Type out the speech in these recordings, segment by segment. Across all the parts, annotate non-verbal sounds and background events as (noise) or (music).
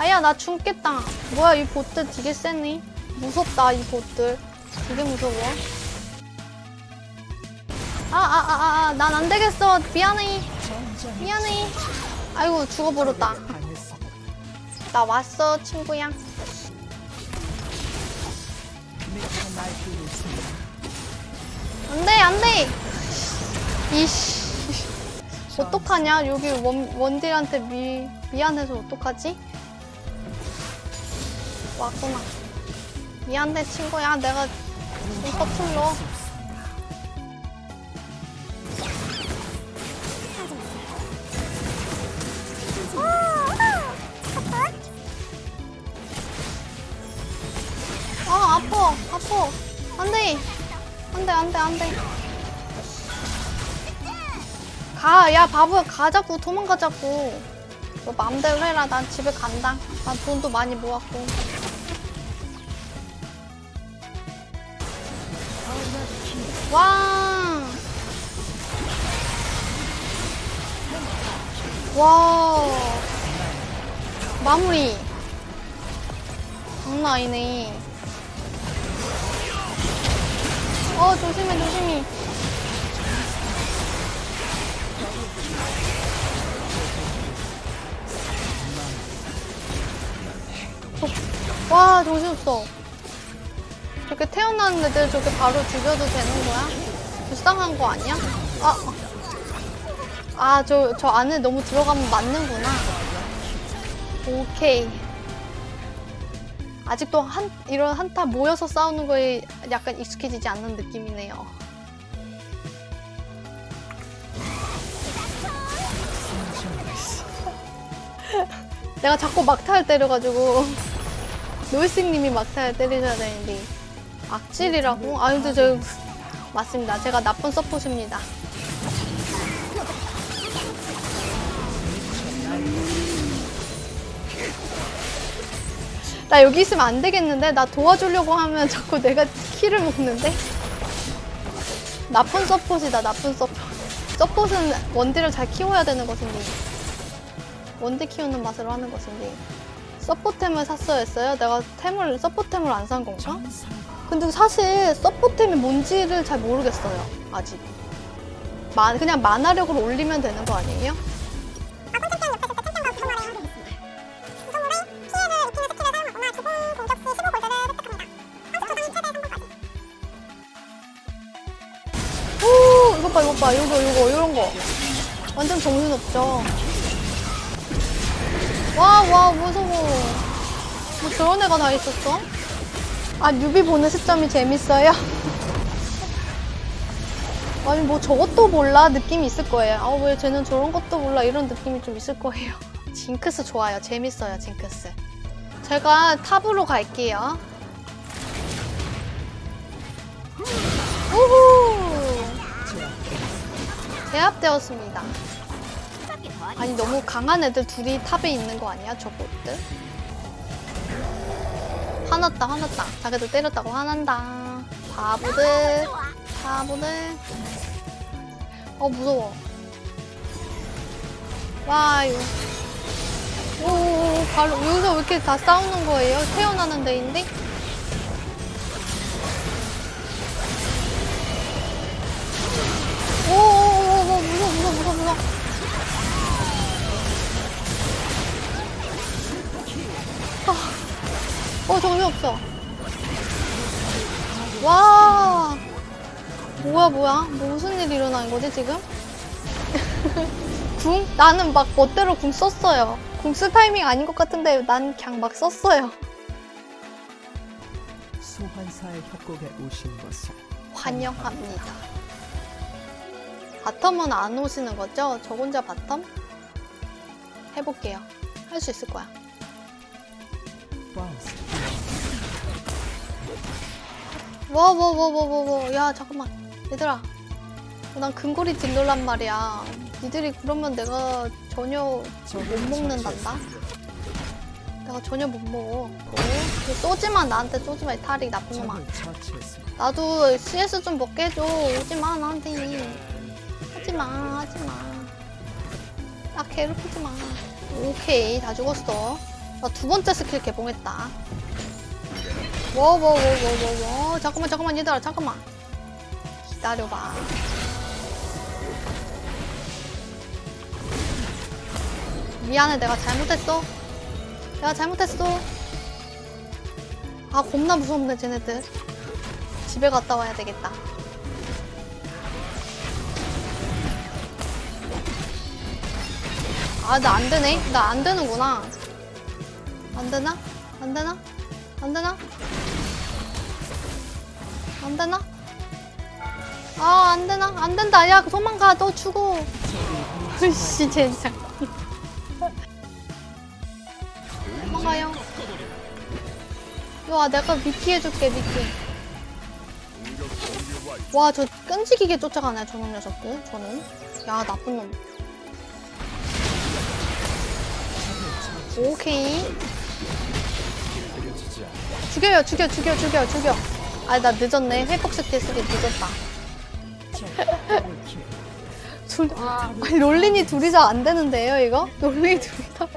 아야 나 죽겠다. 뭐야 이 보트 되게 세네. 무섭다 이 보트. 되게 무서워. 아아 아 아 난 안 되겠어. 미안해. 미안해. 아이고 죽어버렸다. 나 왔어 친구야. 안돼 안돼. 이씨. 어떡하냐? 여기 원, 원딜한테 미, 미안해서 어떡하지? 왔구나. 미안해 친구야. 내가 좀 서툴러 아 아파. 아파. 안돼. 안돼 안돼 안돼. 가, 야, 바보야, 가자고, 도망가자고. 너 맘대로 해라, 난 집에 간다. 난 돈도 많이 모았고. 와. 와. 마무리. 장난 아니네. 어, 조심해, 조심히. 와 정신없어 저렇게 태어나는 애들 저렇게 바로 죽여도 되는 거야? 불쌍한 거 아니야? 아, 아, 저, 저 안에 너무 들어가면 맞는구나. 오케이. 아직도 한, 이런 한타 모여서 싸우는 거에 약간 익숙해지지 않는 느낌이네요. (laughs) 내가 자꾸 막타를 때려가지고 노이스님이 막타를 때리셔야 되는데 악질이라고? 아 근데 저 맞습니다. 제가 나쁜 서폿입니다. 나 여기 있으면 안 되겠는데? 나 도와주려고 하면 (laughs) 자꾸 내가 키를 먹는데? 나쁜 서폿이다, 나쁜 서폿. 서폿은 원딜을 잘 키워야 되는 것인데. 원딜 키우는 맛으로 하는 것인데. 서포템을 샀어야 했어요? 내가 템을, 서포템을 안 산 건가? 근데 사실 서포템이 뭔지를 잘 모르겠어요. 아직. 마, 그냥 만화력으로 올리면 되는 거 아니에요? 오, 이거 봐, 이거 봐, 이거, 이거, 이런 거. 완전 정신없죠. 와, 와, 무서워. 뭐 저런 애가 다 있었어? 아, 뮤비 보는 시점이 재밌어요? (laughs) 아니, 뭐 저것도 몰라 느낌이 있을 거예요. 아, 왜 쟤는 저런 것도 몰라 이런 느낌이 좀 있을 거예요. (laughs) 징크스 좋아요. 재밌어요, 징크스. 제가 탑으로 갈게요. 우후! 제압되었습니다. 아니 너무 강한 애들 둘이 탑에 있는 거 아니야 저것들? 화났다 화났다. 자기들 때렸다고 화난다. 바보들. 바보들. 어 무서워. 와 이거 오 바로 여기서 왜 이렇게 다 싸우는 거예요? 태어나는 데인데? 정신없어. 와. 뭐야 뭐야? 무슨 일이 일어난 거지 지금? (laughs) 궁? 나는 막 멋대로 궁 썼어요. 궁 쓸 타이밍 아닌 것 같은데 난 그냥 막 썼어요. 소환사의 협곡에 오신 것을 환영합니다. 바텀은 안 오시는 거죠? 저 혼자 바텀? 해볼게요. 할 수 있을 거야. 반스 와, 와, 와, 와, 와, 와. 야, 잠깐만. 얘들아. 난 근거리 딜러란 말이야. 니들이 그러면 내가 전혀 못 먹는단다. 내가 전혀 못 먹어. 오, 이거 쏘지마, 나한테 쏘지마, 이 탈이 나쁜 놈아. 나도 CS 좀 먹게 해줘. 오지마, 나한테. 하지마, 하지마. 나 괴롭히지 마. 오케이, 다 죽었어. 나 두 번째 스킬 개봉했다. 워워워워워워 잠깐만 잠깐만 얘들아 잠깐만 기다려봐. 미안해 내가 잘못했어. 내가 잘못했어. 아 겁나 무섭네 쟤네들. 집에 갔다 와야 되겠다. 아, 나 안 되네. 나 안 되는구나. 안 되나? 안 되나? 안 되나? 안 되나? 아, 안 되나? 안 된다. 야, 도망가. 너 죽어. (laughs) 으씨, 젠장. 도망가요. 야, 내가 미끼 해줄게, 미끼. 와, 저 끈질기게 쫓아가네, 저놈 녀석들. 저는. 야, 나쁜 놈. 오케이. 죽여요, 죽여, 죽여, 죽여, 죽여. 아, 나 늦었네. 회복 스킬 쓰기 늦었다. 둘, 아니, 롤린이 둘이서 안 되는데요, 이거? 롤린이 둘이서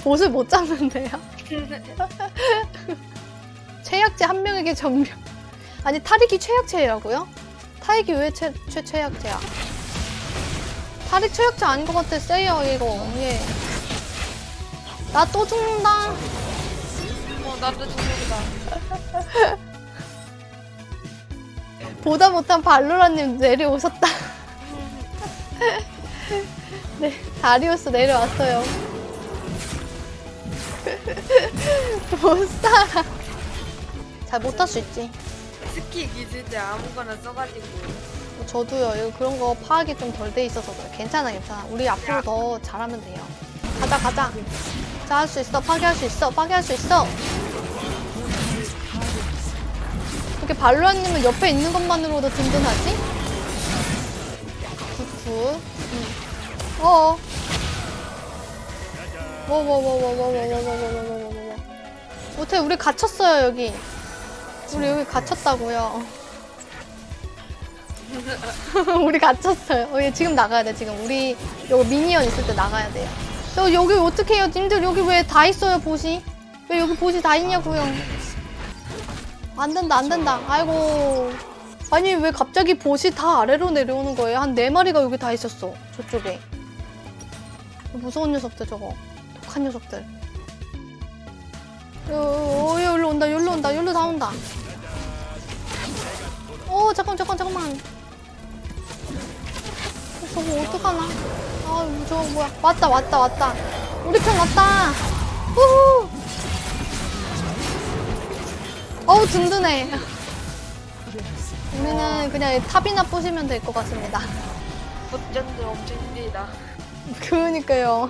보스 못 잡는데요? (laughs) 최약체 한 명에게 전명. 아니, 타릭이 최약체라고요? 타릭이 왜 최, 최, 최약체야? 타릭 최약체 아닌 것 같아, 세요, 이거. 예. 나 또 죽는다. 어, 나도 중국이다. (laughs) 보다 못한 발로라님 내려오셨다. (laughs) 네, 다리우스 내려왔어요. (laughs) 못 살아. 잘 못할 수 있지. 스키 기질 때 아무거나 써가지고. 저도요. 이거 그런 거 파악이 좀 덜 돼 있어서 그래. 괜찮아, 괜찮아. 우리 앞으로 더 잘하면 돼요. 가자, 가자. 자, 할 수 있어. 파괴할 수 있어. 파괴할 수 있어. 이렇게 발로라님은 옆에 있는 것만으로도 든든하지? 굿굿. 응. 어어. 워워워워워워워워워워워워워워. 못해, 우리 갇혔어요, 여기. 우리 여기 갇혔다고요. 우리 갇혔어요. 어, 얘 지금 나가야 돼, 지금. 우리 여기 미니언 있을 때 나가야 돼요. 저 여기 어떻게 해요? 님들 여기 왜 다 있어요, 보시? 왜 여기 보시 다 있냐고요? 안 된다, 안 된다. 아이고. 아니, 왜 갑자기 보시 다 아래로 내려오는 거예요? 한 네 마리가 여기 다 있었어. 저쪽에. 무서운 녀석들, 저거. 독한 녀석들. 어, 어, 어, 여기로 온다, 여기로 온다, 여기로 다 온다. 어, 잠깐, 잠깐, 잠깐만. 어, 저거 어떡하나? 아, 저거 뭐야. 왔다, 왔다, 왔다. 우리 편 왔다. 우후. 어우, 든든해. 우리는 그냥 탑이나 부시면 될 것 같습니다. 곧전도 엄청 힘들다. 그러니까요.